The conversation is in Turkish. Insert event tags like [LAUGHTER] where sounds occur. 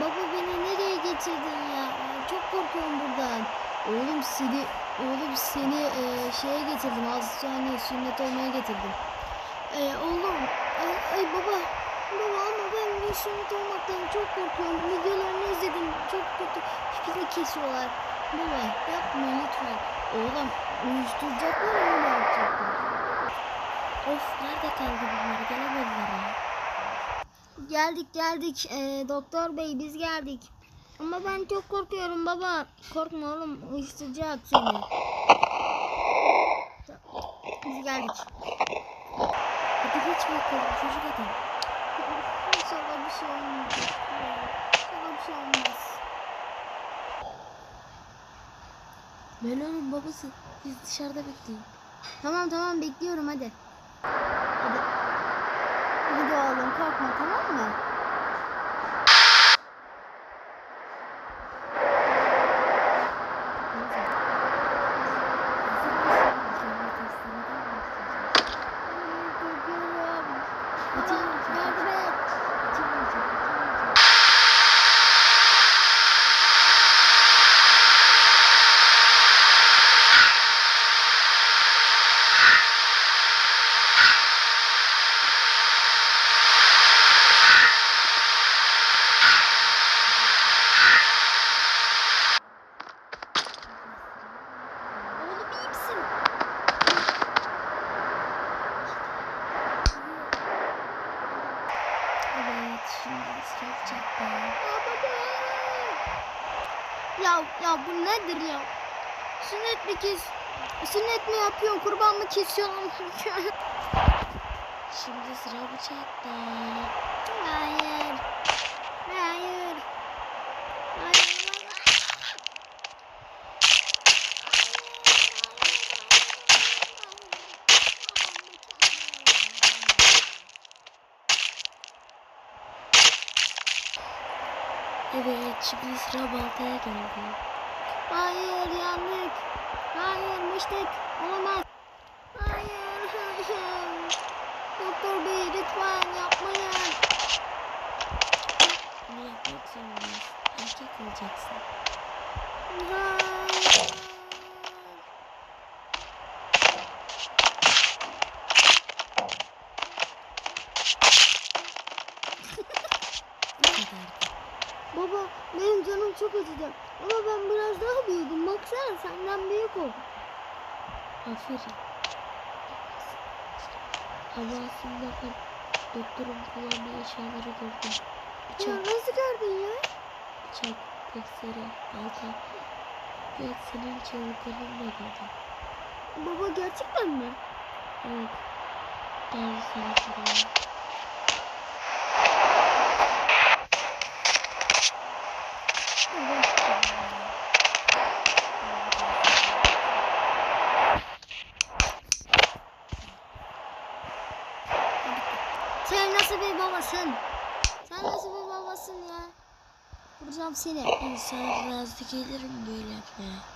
Baba beni nereye getirdin ya? Çok korkuyorum buradan. Oğlum seni oğlum seni e, şeye getirdim. Hastaneye sünnet olmaya getirdim. E, oğlum ay, ay baba baba ama ben sünnet olmaktan çok korkuyorum. Videolarını izledim. Çok kötü. Pipini kesiyorlar. Baba yapma lütfen. Oğlum uyuşturacaklar yapacaklar. Of nerede kaldı bunlar? Gelemediler ya. Geldik geldik. Ee, doktor bey biz geldik. Ama ben çok korkuyorum baba. Korkma oğlum uyuşturacak seni. Biz geldik. Hadi geç bakalım çocuk adam. İnşallah bir şey olmayacak. İnşallah bir şey olmaz. Melo'nun babası. Biz dışarıda bekleyin. Tamam tamam bekliyorum hadi. Korkma tamam mı? Hayır, korkuyorum. Baba, yardım et. Oğlum iyi misin? Evet Aa, baba. Ya ya bu nedir ya? Sünnet mi kes? Sünnet mi yapıyorsun? Kurban mı kesiyorsun? Şimdi sıra bıçakta. Hayır. Hayır. Evet şimdi sıra baltaya geldi. Hayır yandık. Hayır müştek. Olamaz. Hayır hayır. Doktor bey lütfen yapmayın. Bunu yapmak zorundayız. Erkek olacaksın. [LAUGHS] Bu kadardı. Baba benim canım çok acıdı. Ama ben biraz daha büyüdüm. Baksana senden büyük oldum. Aferin. Ama aslında ben doktorun kullandığı eşyaları gördüm. Ya Bıçak, nasıl gördün ya? bıçak, testere, balta ve senin çığlıklarını da gördüm. Baba gerçekten mi? Evet. Bazı sanatçılar. Sen nasıl bir babasın? Sen nasıl bir babasın ya? Vuracağım seni. [LAUGHS] İnsan razı gelirim böyle yapmaya.